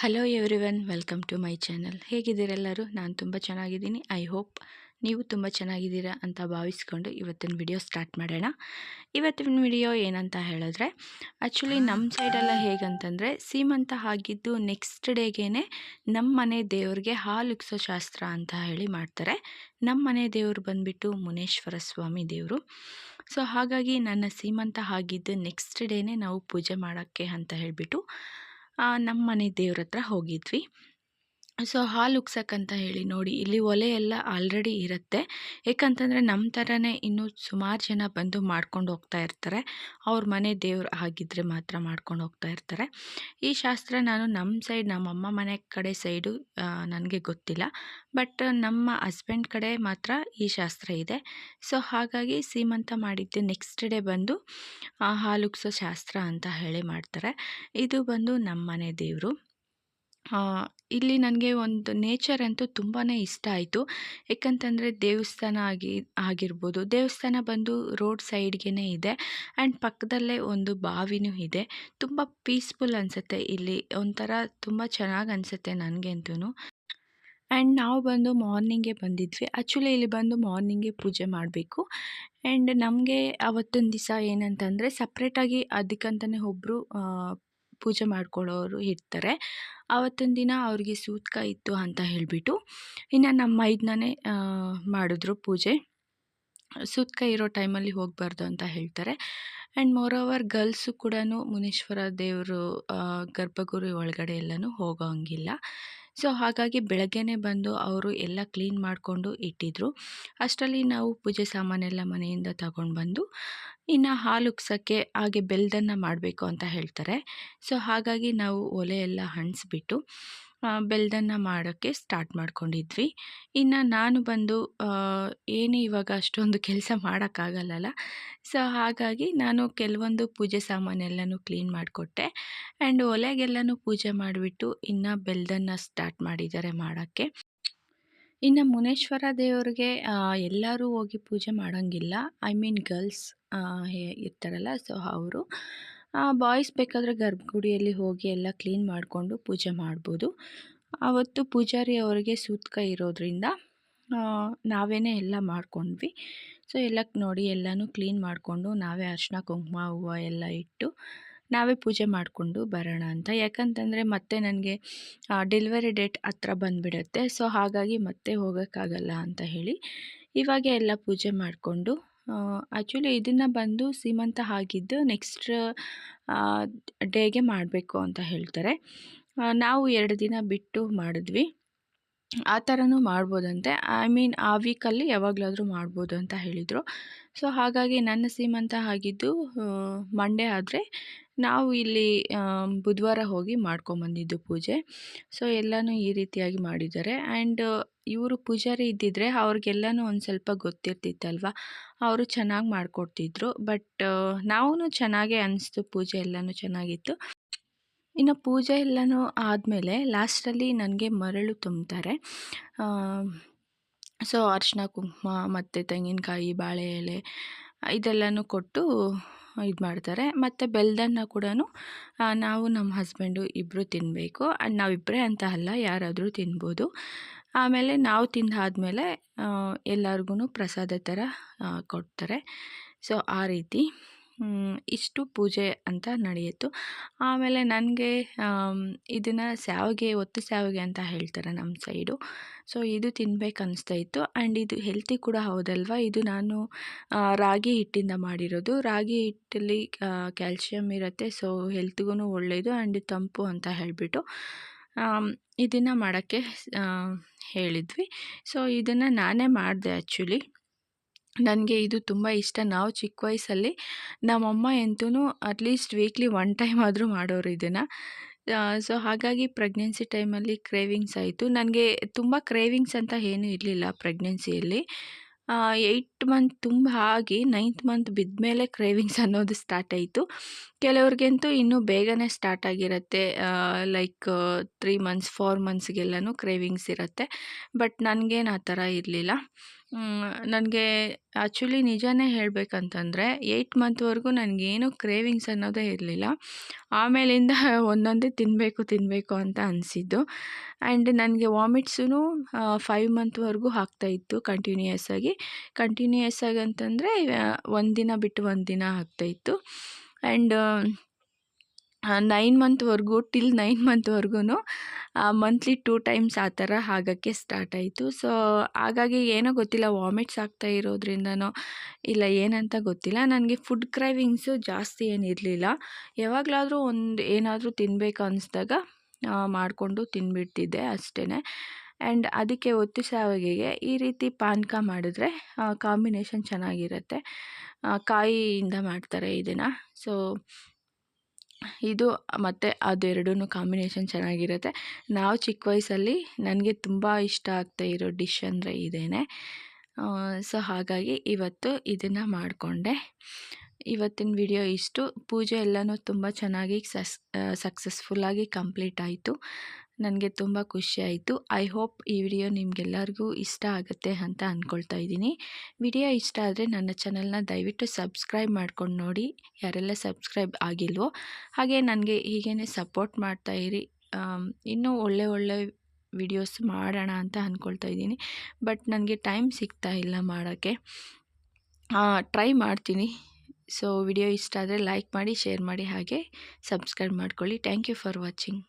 Hello everyone welcome to my channel ಹೇಗಿದ್ದೀರೆಲ್ಲರೂ ನಾನು ತುಂಬ ಚೆನ್ನಾಗಿದ್ದೀನಿ. ಐ ಹೋಪ್ ನೀವು ತುಂಬ ಚೆನ್ನಾಗಿದ್ದೀರಾ ಅಂತ ಭಾವಿಸ್ಕೊಂಡು ಇವತ್ತಿನ ವಿಡಿಯೋ ಸ್ಟಾರ್ಟ್ ಮಾಡೋಣ. ಇವತ್ತಿನ ವಿಡಿಯೋ ಏನಂತ ಹೇಳಿದ್ರೆ ಆ್ಯಕ್ಚುಲಿ ನಮ್ಮ ಸೈಡೆಲ್ಲ ಹೇಗಂತಂದರೆ, ಸೀಮಂತ ಆಗಿದ್ದು ನೆಕ್ಸ್ಟ್ ಡೇಗೇ ನಮ್ಮ ಮನೆ ದೇವ್ರಿಗೆ ಹಾಲು ಉಗ್ಸೋ ಶಾಸ್ತ್ರ ಅಂತ ಹೇಳಿ ಮಾಡ್ತಾರೆ. ನಮ್ಮ ಮನೆ ದೇವರು ಬಂದುಬಿಟ್ಟು ಮುನೇಶ್ವರ ಸ್ವಾಮಿ ದೇವರು. ಸೊ ಹಾಗಾಗಿ ನನ್ನ ಸೀಮಂತ ಆಗಿದ್ದು ನೆಕ್ಸ್ಟ್ ಡೇನೇ ನಾವು ಪೂಜೆ ಮಾಡೋಕ್ಕೆ ಅಂತ ಹೇಳಿಬಿಟ್ಟು ನಮ್ಮ ಮನೆ ದೇವ್ರ ಹತ್ರ ಹೋಗಿದ್ವಿ. ಸೊ ಹಾಲು ಉಗ್ಸಕ್ಕಂತ ಹೇಳಿ ನೋಡಿ, ಇಲ್ಲಿ ಒಲೆ ಎಲ್ಲ ಆಲ್ರೆಡಿ ಇರುತ್ತೆ. ಏಕಂತಂದರೆ ನಮ್ಮ ಥರನೇ ಇನ್ನೂ ಸುಮಾರು ಜನ ಬಂದು ಮಾಡ್ಕೊಂಡು ಹೋಗ್ತಾ ಇರ್ತಾರೆ. ಅವ್ರ ಮನೆ ದೇವ್ರು ಆಗಿದ್ದರೆ ಮಾತ್ರ ಮಾಡ್ಕೊಂಡು ಹೋಗ್ತಾ ಇರ್ತಾರೆ. ಈ ಶಾಸ್ತ್ರ ನಾನು ನಮ್ಮ ಸೈಡ್ ನಮ್ಮಮ್ಮ ಮನೆ ಕಡೆ ಸೈಡು ನನಗೆ ಗೊತ್ತಿಲ್ಲ. ಬಟ್ ನಮ್ಮ ಹಸ್ಬೆಂಡ್ ಕಡೆ ಮಾತ್ರ ಈ ಶಾಸ್ತ್ರ ಇದೆ. ಸೊ, ಹಾಗಾಗಿ ಸೀಮಂತ ಮಾಡಿದ್ದು. ನೆಕ್ಸ್ಟ್ ಡೇ ಬಂದು ಹಾಲುಗ್ಸೋ ಶಾಸ್ತ್ರ ಅಂತ ಹೇಳಿ ಮಾಡ್ತಾರೆ. ಇದು ಬಂದು ನಮ್ಮ ಮನೆ ದೇವರು. ಇಲ್ಲಿ ನನಗೆ ಒಂದು ನೇಚರ್ ಅಂತೂ ತುಂಬಾ ಇಷ್ಟ ಆಯಿತು. ಏಕಂತಂದರೆ ದೇವಸ್ಥಾನ ಆಗಿ, ಆಗಿರ್ಬೋದು. ದೇವಸ್ಥಾನ ಬಂದು ರೋಡ್ ಸೈಡ್ಗೆ ಇದೆ. ಆ್ಯಂಡ್ ಪಕ್ಕದಲ್ಲೇ ಒಂದು ಬಾವಿನೂ ಇದೆ. ತುಂಬ ಪೀಸ್ಫುಲ್ ಅನಿಸುತ್ತೆ ಇಲ್ಲಿ. ಒಂಥರ ತುಂಬ ಚೆನ್ನಾಗಿ ಅನಿಸುತ್ತೆ ನನಗಂತೂ ಆ್ಯಂಡ್ ನಾವು ಬಂದು ಮಾರ್ನಿಂಗೇ ಬಂದಿದ್ವಿ. ಆ್ಯಕ್ಚುಲಿ ಇಲ್ಲಿ ಬಂದು ಮಾರ್ನಿಂಗೇ ಪೂಜೆ ಮಾಡಬೇಕು. ಆ್ಯಂಡ್ ನಮಗೆ ಅವತ್ತೊಂದು ದಿವಸ ಏನಂತಂದರೆ ಸಪ್ರೇಟಾಗಿ ಅದಕ್ಕಂತಲೇ ಒಬ್ಬರು ಪೂಜೆ ಮಾಡ್ಕೊಳ್ಳೋರು ಇರ್ತಾರೆ. ಆವತ್ತಿನ ದಿನ ಅವ್ರಿಗೆ ಸೂತ್ಕ ಇತ್ತು ಅಂತ ಹೇಳಿಬಿಟ್ಟು, ಇನ್ನು ನಮ್ಮ ಮೈದ್ನೇ ಮಾಡಿದ್ರು ಪೂಜೆ. ಸೂತ್ಕ ಇರೋ ಟೈಮಲ್ಲಿ ಹೋಗಬಾರ್ದು ಅಂತ ಹೇಳ್ತಾರೆ. ಆ್ಯಂಡ್ ಮೋರ್ ಓವರ್ ಗರ್ಲ್ಸು ಕೂಡ ಮುನೀಶ್ವರ ದೇವರು ಗರ್ಭಗುರಿ ಒಳಗಡೆ ಎಲ್ಲನೂ ಹೋಗೋ ಹಂಗಿಲ್ಲ. ಸೊ, ಹಾಗಾಗಿ ಬೆಳಗ್ಗೆನೇ ಬಂದು ಅವರು ಎಲ್ಲ ಕ್ಲೀನ್ ಮಾಡಿಕೊಂಡು ಇಟ್ಟಿದ್ರು. ಅಷ್ಟರಲ್ಲಿ ನಾವು ಪೂಜೆ ಸಾಮಾನೆಲ್ಲ ಮನೆಯಿಂದ ತಗೊಂಡು ಬಂದು, ಇನ್ನು ಹಾಲು ಉಗ್ಸೋಕ್ಕೆ ಹಾಗೆ ಬೆಲ್ದನ್ನು ಮಾಡಬೇಕು ಅಂತ ಹೇಳ್ತಾರೆ. ಸೊ, ಹಾಗಾಗಿ ನಾವು ಒಲೆ ಎಲ್ಲ ಹಣಿಸ್ಬಿಟ್ಟು ಬೆಲ್ದನ್ನು ಮಾಡೋಕ್ಕೆ ಸ್ಟಾರ್ಟ್ ಮಾಡ್ಕೊಂಡಿದ್ವಿ ಇನ್ನು ನಾನು ಬಂದು ಏನು ಇವಾಗ ಅಷ್ಟೊಂದು ಕೆಲಸ ಮಾಡೋಕ್ಕಾಗಲ್ಲಲ್ಲ ಸೊ, ಹಾಗಾಗಿ ನಾನು ಕೆಲವೊಂದು ಪೂಜೆ ಸಾಮಾನೆಲ್ಲನೂ ಕ್ಲೀನ್ ಮಾಡಿಕೊಟ್ಟೆ. ಆ್ಯಂಡ್ ಒಲೆಗೆಲ್ಲನೂ ಪೂಜೆ ಮಾಡಿಬಿಟ್ಟು ಇನ್ನು ಬೆಲ್ದನ್ನ ಸ್ಟಾರ್ಟ್ ಮಾಡಿದ್ದಾರೆ ಮಾಡೋಕ್ಕೆ. ಇನ್ನು ಮುನೇಶ್ವರ ದೇವ್ರಿಗೆ ಎಲ್ಲರೂ ಹೋಗಿ ಪೂಜೆ ಮಾಡೋಂಗಿಲ್ಲ. ಐ ಮೀನ್ ಗರ್ಲ್ಸ್ ಇರ್ತಾರಲ್ಲ, ಸೊ, ಅವರು. ಬಾಯ್ಸ್ ಬೇಕಾದರೆ ಗರ್ಭಗುಡಿಯಲ್ಲಿ ಹೋಗಿ ಎಲ್ಲ ಕ್ಲೀನ್ ಮಾಡಿಕೊಂಡು ಪೂಜೆ ಮಾಡ್ಬೋದು. ಆವತ್ತು ಪೂಜಾರಿ ಅವರಿಗೆ ಸೂತ್ಕ ಇರೋದ್ರಿಂದ ನಾವೇ ಎಲ್ಲ ಮಾಡ್ಕೊಂಡ್ವಿ. ಸೊ ಎಲ್ಲ ನೋಡಿ ಎಲ್ಲನೂ ಕ್ಲೀನ್ ಮಾಡಿಕೊಂಡು ನಾವೇ ಅರ್ಶಿನ, ಕುಂಕುಮ, ಹೂವು ಎಲ್ಲ ಇಟ್ಟು ನಾವೇ ಪೂಜೆ ಮಾಡಿಕೊಂಡು ಬರೋಣ ಅಂತ. ಯಾಕಂತಂದರೆ ಮತ್ತೆ ನನಗೆ ಡೆಲಿವರಿ ಡೇಟ್ ಹತ್ರ ಬಂದುಬಿಡುತ್ತೆ. ಸೊ, ಹಾಗಾಗಿ ಮತ್ತೆ ಹೋಗೋಕ್ಕಾಗಲ್ಲ ಅಂತ ಹೇಳಿ ಇವಾಗೆ ಎಲ್ಲ ಪೂಜೆ ಮಾಡಿಕೊಂಡು ಆ್ಯಕ್ಚುಲಿ ಇದನ್ನು ಬಂದು ಸೀಮಂತ ಆಗಿದ್ದು ನೆಕ್ಸ್ಟ್ ಡೇಗೆ ಮಾಡಬೇಕು ಅಂತ ಹೇಳ್ತಾರೆ. ನಾವು ಎರಡು ದಿನ ಬಿಟ್ಟು ಮಾಡಿದ್ವಿ. ಆ ಥರನೂ ಮಾಡ್ಬೋದಂತೆ. ಐ ಮೀನ್ ಆ ವೀಕಲ್ಲಿ ಯಾವಾಗಲಾದರೂ ಮಾಡ್ಬೋದು ಅಂತ ಹೇಳಿದರು. ಸೊ, ಹಾಗಾಗಿ ನನ್ನ ಸೀಮಂತ ಆಗಿದ್ದು ಮಂಡೇ ಆದರೆ ನಾವು ಇಲ್ಲಿ ಬುಧವಾರ ಹೋಗಿ ಮಾಡ್ಕೊಂಬಂದಿದ್ದು ಪೂಜೆ. ಸೊ, ಎಲ್ಲನೂ ಈ ರೀತಿಯಾಗಿ ಮಾಡಿದ್ದಾರೆ. ಆ್ಯಂಡ್ ಇವರು ಪೂಜಾರಿ ಇದ್ದಿದ್ದರೆ ಅವ್ರಿಗೆಲ್ಲನೂ ಒಂದು ಸ್ವಲ್ಪ ಗೊತ್ತಿರ್ತಿತ್ತಲ್ವ? ಅವರು ಚೆನ್ನಾಗಿ ಮಾಡಿಕೊಡ್ತಿದ್ರು. ಬಟ್ ನಾವೂ ಚೆನ್ನಾಗೇ ಅನ್ನಿಸ್ತು ಪೂಜೆ ಎಲ್ಲನೂ ಚೆನ್ನಾಗಿತ್ತು. ಇನ್ನು ಪೂಜೆ ಎಲ್ಲನೂ ಆದಮೇಲೆ ಲಾಸ್ಟಲ್ಲಿ ನನಗೆ ಮರಳು ತುಂಬ್ತಾರೆ. ಸೊ ಅರ್ಶಿನ ಕುಂಕುಮ ಮತ್ತು ತೆಂಗಿನಕಾಯಿ, ಬಾಳೆ ಎಲೆ ಇದೆಲ್ಲನೂ ಕೊಟ್ಟು ಇದು ಮಾಡ್ತಾರೆ. ಮತ್ತು ಬೆಲ್ದನ್ನ ಕೂಡ ನಾವು ನಮ್ಮ ಹಸ್ಬೆಂಡು ಇಬ್ಬರು ತಿನ್ನಬೇಕು ಆ್ಯಂಡ್ ನಾವಿಬ್ಬರೇ ಅಂತ ಅಲ್ಲ, ಯಾರಾದರೂ ತಿನ್ಬೋದು. ಆಮೇಲೆ ನಾವು ತಿಂದಾದಮೇಲೆ ಎಲ್ಲರಿಗೂ ಪ್ರಸಾದ ಥರ ಕೊಡ್ತಾರೆ. ಸೊ, ಆ ರೀತಿ ಇಷ್ಟು ಪೂಜೆ ಅಂತ ನಡೆಯಿತು. ಆಮೇಲೆ ನನಗೆ ಇದನ್ನು ಸ್ಯಾವಿಗೆ ಒತ್ತು ಸ್ಯಾವಿಗೆ ಅಂತ ಹೇಳ್ತಾರೆ ನಮ್ಮ ಸೈಡು. ಸೊ, ಇದು ತಿನ್ಬೇಕು ಅನಿಸ್ತಾ ಇತ್ತು ಆ್ಯಂಡ್ ಇದು ಹೆಲ್ತಿ ಕೂಡ ಹೌದಲ್ವ? ಇದು ನಾನು ರಾಗಿ ಹಿಟ್ಟಿಂದ ಮಾಡಿರೋದು. ರಾಗಿ ಹಿಟ್ಟಲ್ಲಿ ಕ್ಯಾಲ್ಶಿಯಮ್ ಇರುತ್ತೆ, ಸೊ ಹೆಲ್ತ್ಗೂ ಒಳ್ಳೆಯದು ಆ್ಯಂಡ್ ತಂಪು ಅಂತ ಹೇಳಿಬಿಟ್ಟು ಇದನ್ನು ಮಾಡೋಕ್ಕೆ ಹೇಳಿದ್ವಿ. ಸೊ ಇದನ್ನು ನಾನೇ ಮಾಡಿದೆ ಆ್ಯಕ್ಚುಲಿ ನನಗೆ ಇದು ತುಂಬ ಇಷ್ಟ. ನಾವು ಚಿಕ್ಕ ವಯಸ್ಸಲ್ಲಿ ನಮ್ಮಮ್ಮ ಎಂತೂ at least weekly one time ಆದರೂ ಮಾಡೋರು ಇದನ್ನು. ಸೊ ಹಾಗಾಗಿ ಪ್ರೆಗ್ನೆನ್ಸಿ ಟೈಮಲ್ಲಿ ಕ್ರೇವಿಂಗ್ಸ್ ಆಯಿತು. ನನಗೆ ತುಂಬ ಕ್ರೇವಿಂಗ್ಸ್ ಅಂತ ಏನೂ ಇರಲಿಲ್ಲ ಪ್ರೆಗ್ನೆನ್ಸಿಯಲ್ಲಿ ಏಯ್ಟ್ ಮಂತ್ ತುಂಬ ಆಗಿ ನೈನ್ತ್ ಮಂತ್ ಬಿದ್ದ ಮೇಲೆ ಕ್ರೇವಿಂಗ್ಸ್ ಅನ್ನೋದು ಸ್ಟಾರ್ಟ್ ಆಯಿತು. ಕೆಲವ್ರಿಗಂತೂ ಇನ್ನೂ ಬೇಗನೆ ಸ್ಟಾರ್ಟ್ ಆಗಿರುತ್ತೆ. ಲೈಕ್ ತ್ರೀ ಮಂತ್ಸ್ ಫೋರ್ ಮಂತ್ಸ್ಗೆಲ್ಲನೂ ಕ್ರೇವಿಂಗ್ಸ್ ಇರುತ್ತೆ. ಬಟ್ ನನಗೇನು ಆ ಥರ ಇರಲಿಲ್ಲ. ನನಗೆ ಆ್ಯಕ್ಚುಲಿ ನಿಜನೇ ಹೇಳಬೇಕಂತಂದರೆ ಏಯ್ಟ್ ಮಂತ್ವರೆಗೂ ನನಗೇನು ಕ್ರೇವಿಂಗ್ಸ್ ಅನ್ನೋದೇ ಇರಲಿಲ್ಲ. ಆಮೇಲಿಂದ ಒಂದೊಂದೇ ತಿನ್ನಬೇಕು ತಿನ್ನಬೇಕು ಅಂತ ಅನಿಸಿದ್ದು. ಆ್ಯಂಡ್ ನನಗೆ ವಾಮಿಟ್ಸೂ ಫೈವ್ ಮಂತ್ವರೆಗೂ ಆಗ್ತಾಯಿತ್ತು ಕಂಟಿನ್ಯೂಯಸ್ ಆಗಿ. ಕಂಟಿನ್ಯೂಯಸ್ ಆಗಿ ಅಂತಂದರೆ ಒಂದಿನ ದಿನ ಬಿಟ್ಟು ಒಂದಿನ ದಿನ ಆಗ್ತಾಯಿತ್ತು ಆ್ಯಂಡ್ ನೈನ್ ಮಂತ್ವರೆಗೂ ಟಿಲ್ ನೈನ್ ಮಂತ್ವರೆಗೂ ಮಂತ್ಲಿ ಟೂ ಟೈಮ್ಸ್ ಆ ಥರ ಆಗೋಕ್ಕೆ ಸ್ಟಾರ್ಟ್ ಆಯಿತು. ಸೊ ಹಾಗಾಗಿ ಏನೋ ಗೊತ್ತಿಲ್ಲ ವಾಮಿಟ್ಸ್ ಆಗ್ತಾ ಇರೋದ್ರಿಂದನೋ ಇಲ್ಲ ಏನಂತ ಗೊತ್ತಿಲ್ಲ. ನನಗೆ ಫುಡ್ ಕ್ರೈವಿಂಗ್ಸು ಜಾಸ್ತಿ ಏನಿರಲಿಲ್ಲ ಯಾವಾಗಲಾದರೂ ಒಂದು ಏನಾದರೂ ತಿನ್ನಬೇಕು ಅನಿಸ್ದಾಗ ಮಾಡಿಕೊಂಡು ತಿನ್ಬಿಡ್ತಿದ್ದೆ ಅಷ್ಟೇ ಆ್ಯಂಡ್ ಅದಕ್ಕೆ ಒತ್ತು ಶಾವಿಗೆಗೆ ಈ ರೀತಿ ಪಾನಕ ಮಾಡಿದ್ರೆ ಕಾಂಬಿನೇಷನ್ ಚೆನ್ನಾಗಿರುತ್ತೆ. ಕಾಯಿಯಿಂದ ಮಾಡ್ತಾರೆ ಇದನ್ನು ಸೊ ಇದು ಮತ್ತು ಅದೆರಡೂ ಕಾಂಬಿನೇಷನ್ ಚೆನ್ನಾಗಿರುತ್ತೆ. ನಾವು ಚಿಕ್ಕ ವಯಸ್ಸಲ್ಲಿ ನನಗೆ ತುಂಬ ಇಷ್ಟ ಆಗ್ತಾ ಇರೋ ಡಿಶ್ ಅಂದರೆ ಇದೇ ಸೊ ಹಾಗಾಗಿ ಇವತ್ತು ಇದನ್ನು ಮಾಡಿಕೊಂಡೆ. ಇವತ್ತಿನ ವಿಡಿಯೋ ಇಷ್ಟು. ಪೂಜೆ ಎಲ್ಲನೂ ತುಂಬ ಚೆನ್ನಾಗಿ ಸಸ್ ಸಕ್ಸಸ್ಫುಲ್ಲಾಗಿ ಕಂಪ್ಲೀಟ್ ಆಯಿತು. ನನಗೆ ತುಂಬ ಖುಷಿ ಆಯಿತು ಐ ಹೋಪ್ ಈ ವಿಡಿಯೋ ನಿಮಗೆಲ್ಲರಿಗೂ ಇಷ್ಟ ಆಗುತ್ತೆ ಅಂತ ಅಂದ್ಕೊಳ್ತಾ ಇದ್ದೀನಿ. ವಿಡಿಯೋ ಇಷ್ಟ ಆದರೆ ನನ್ನ ಚಾನಲ್ನ ದಯವಿಟ್ಟು ಸಬ್ಸ್ಕ್ರೈಬ್ ಮಾಡ್ಕೊಂಡು ನೋಡಿ. ಯಾರೆಲ್ಲ ಸಬ್ಸ್ಕ್ರೈಬ್ ಆಗಿಲ್ವೋ, ಹಾಗೆ ನನಗೆ ಹೀಗೇ ಸಪೋರ್ಟ್ ಮಾಡ್ತಾಯಿರಿ ಇನ್ನೂ ಒಳ್ಳೆ ಒಳ್ಳೆ ವಿಡಿಯೋಸ್ ಮಾಡೋಣ ಅಂತ ಅಂದ್ಕೊಳ್ತಾ ಇದ್ದೀನಿ. ಬಟ್ ನನಗೆ ಟೈಮ್ ಸಿಗ್ತಾ ಇಲ್ಲ ಮಾಡೋಕ್ಕೆ. ಟ್ರೈ ಮಾಡ್ತೀನಿ. ಸೊ, ವಿಡಿಯೋ ಇಷ್ಟ ಆದರೆ ಲೈಕ್ ಮಾಡಿ, ಶೇರ್ ಮಾಡಿ, ಹಾಗೆ ಸಬ್ಸ್ಕ್ರೈಬ್ ಮಾಡ್ಕೊಳ್ಳಿ. Thank you for watching.